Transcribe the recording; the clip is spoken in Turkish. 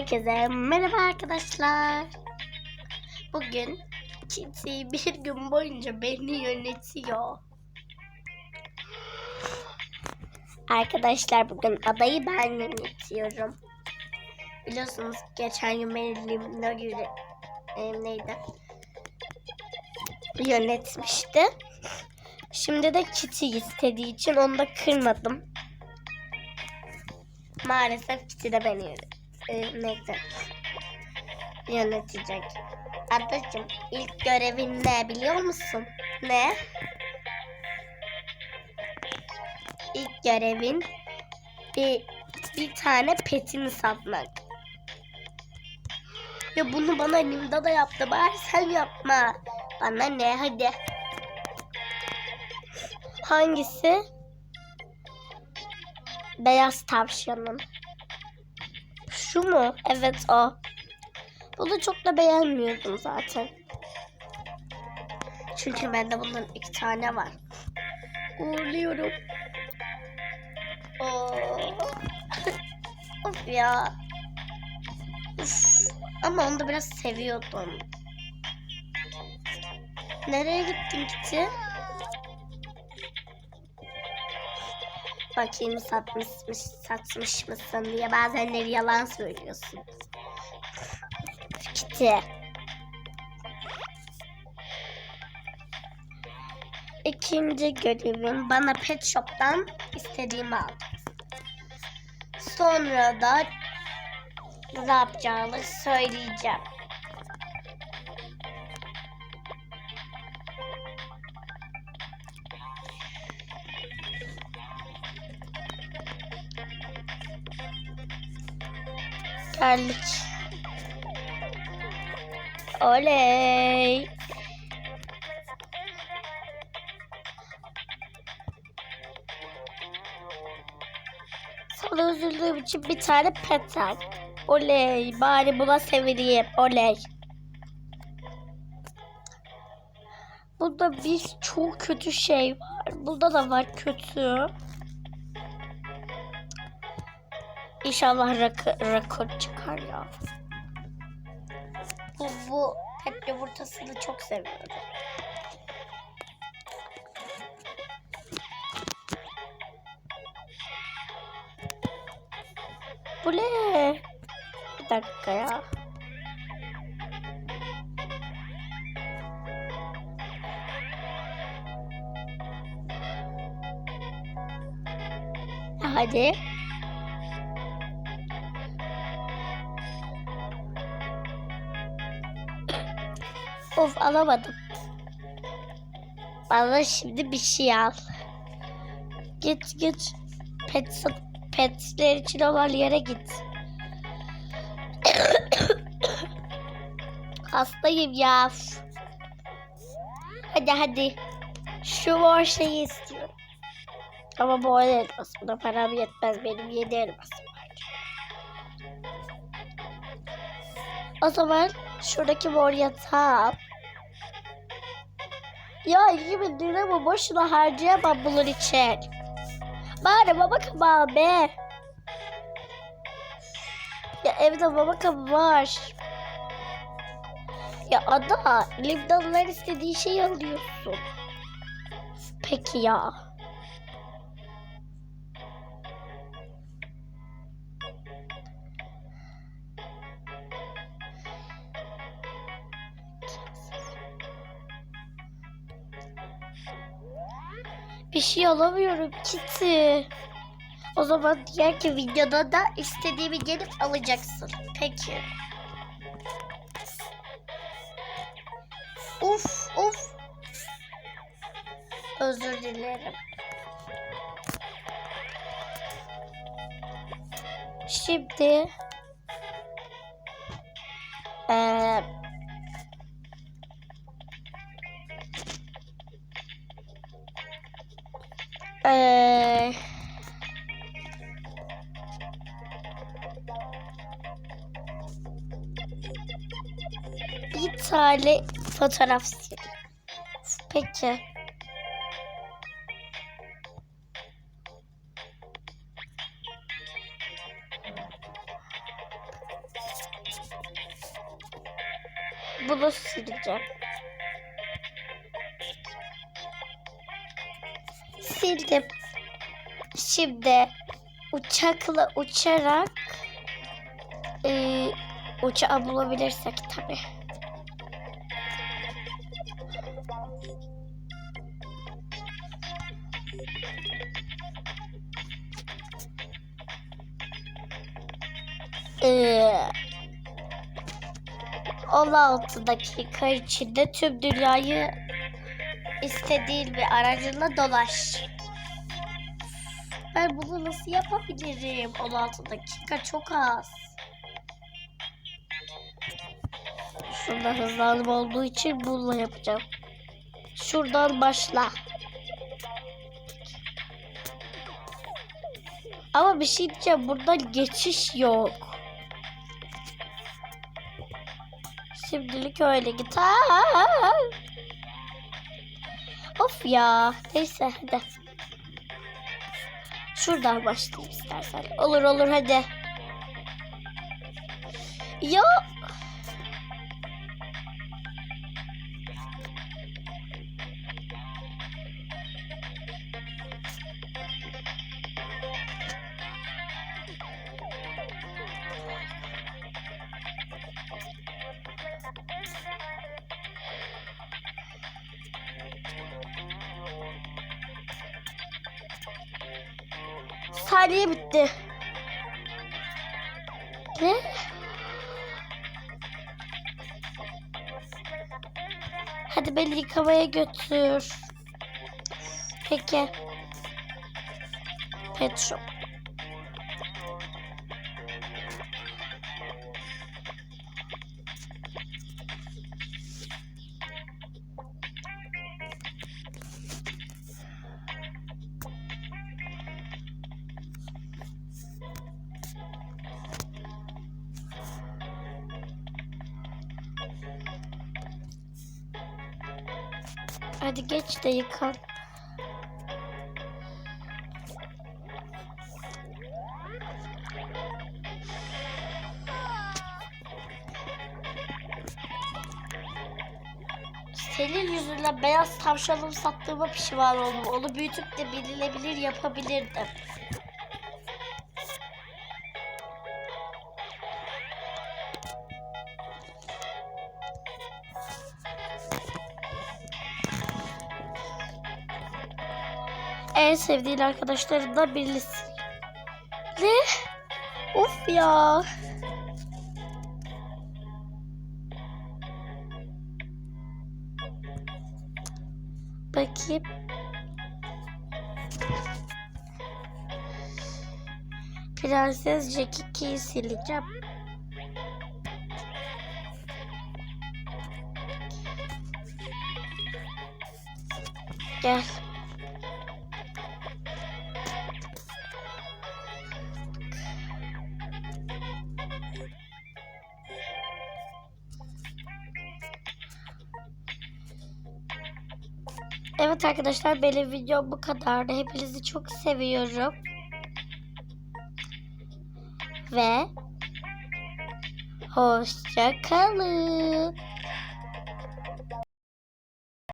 Herkese merhaba arkadaşlar. Bugün Kitty bir gün boyunca beni yönetiyor. Arkadaşlar bugün adayı ben yönetiyorum. Biliyorsunuz geçen gün beni Limno e, neydi? Yönetmişti. Şimdi de Kitty istediği için onu da kırmadım. Maalesef Kitty de beni yönet neyse yönetecek. Adacığım ilk görevin ne biliyor musun? Ne? İlk görevin bir, bir tane petini satmak. Ya bunu bana Linda da yaptı. Bari sen yapma. Bana ne hadi. Hangisi? Beyaz tavşanın. Şu mu? Evet o. Bunu çok da beğenmiyordum zaten. Çünkü bende bundan iki tane var. Uğurluyorum. Oo. of ya. Uf. Ama onu da biraz seviyordum. Nereye gittin Kitty? Bakayım satmış, satmış mısın diye bazenleri yalan söylüyorsun. Kitty. İkinci görevim bana pet shop'tan istediğimi al. Sonra da ne yapacağımı söyleyeceğim. Geldik. Oley. Sana üzüldüğüm için bir tane pet al. Oley. Bari buna sevineyim. Oley. Burada bir çok kötü şey var. Burada da var kötü. İnşallah rak rekor çıkar ya. Bu, bu pet yumurtasını çok seviyorum. Bu ne? Bir dakika ya. Hadi. Of alamadım. Bana şimdi bir şey al. Git git. Pet, petler için olan yere git. Hastayım ya. Hadi hadi. Şu mor şeyi istiyorum. Ama bu öyle elmas. Buna param yetmez. Benim yedi elmasım var. O zaman şuradaki mor yatağı al. Ya 2000 liramı boşuna harcayamam bunun için. Bari baba kabağı be. Ya evde baba kabı var. Ya ada, Limdalılar istediği şeyi alıyorsun. Peki ya. Bir şey alamıyorum Kitty. O zaman diğer ki videoda da istediğimi gelip alacaksın. Peki. Uf uf. Özür dilerim. Şimdi bir tane fotoğraf sil. Peki. Bunu sileceğim. Sildim. Şimdi uçakla uçarak e, uçağı bulabilirsek tabii. 16 dakika içinde tüm dünyayı istediğin bir aracınla dolaş. Ben bunu nasıl yapabilirim? 16 dakika çok az. Şurada hızlanım olduğu için bununla yapacağım. Şuradan başla. Ama bir şey diyeceğim. Buradan geçiş yok. Şimdilik öyle git. Of ya. Neyse hadi. Şuradan başlayayım istersen. Olur olur hadi. Ya. Saniye bitti. Ne? Hadi beni yıkamaya götür. Peki. Pet shop. Hadi geç de yıkan. Senin yüzünden beyaz tavşanımı sattığıma pişman oldum. Onu büyütüp de bilinebilir yapabilirdim. En sevdiğin arkadaşlarından birisi. Ne? Of ya. Bakayım. Prenses Jack 2'yi sileceğim. Gel. Evet arkadaşlar benim videom bu kadardı. Hepinizi çok seviyorum. Ve hoşça kalın.